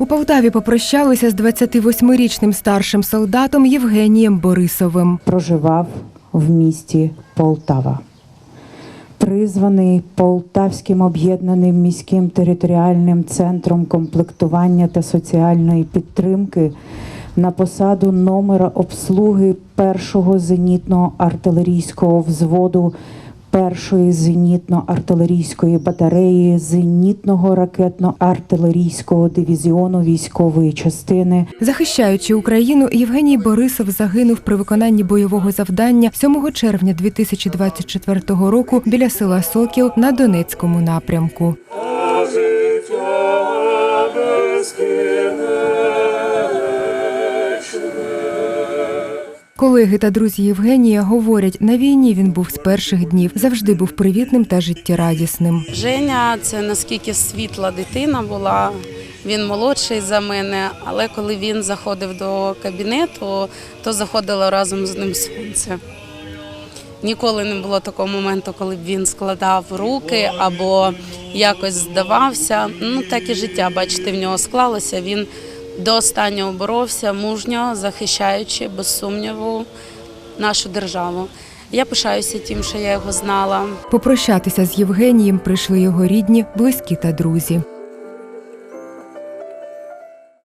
У Полтаві попрощалися з 28-річним старшим солдатом Євгенієм Борисовим. проживав в місті Полтава. Призваний Полтавським об'єднаним міським територіальним центром комплектування та соціальної підтримки на посаду номера обслуги першого зенітного артилерійського взводу першої зенітно-артилерійської батареї зенітного ракетно-артилерійського дивізіону військової частини Захищаючи Україну, Євгеній Борисов загинув при виконанні бойового завдання 7 червня 2024 року біля села Сокіл на Донецькому напрямку. Колеги та друзі Євгенія говорять, на війні він був з перших днів, завжди був привітним та життєрадісним. Женя це наскільки світла дитина була. Він молодший за мене, але коли він заходив до кабінету, то заходило разом з ним сонце. Ніколи не було такого моменту, коли б він складав руки або якось здавався. Ну так і життя, бачите, в нього склалося. Він до останнього боровся мужньо, захищаючи без сумніву нашу державу. Я пишаюся тим, що я його знала. Попрощатися з Євгенієм прийшли його рідні, близькі та друзі.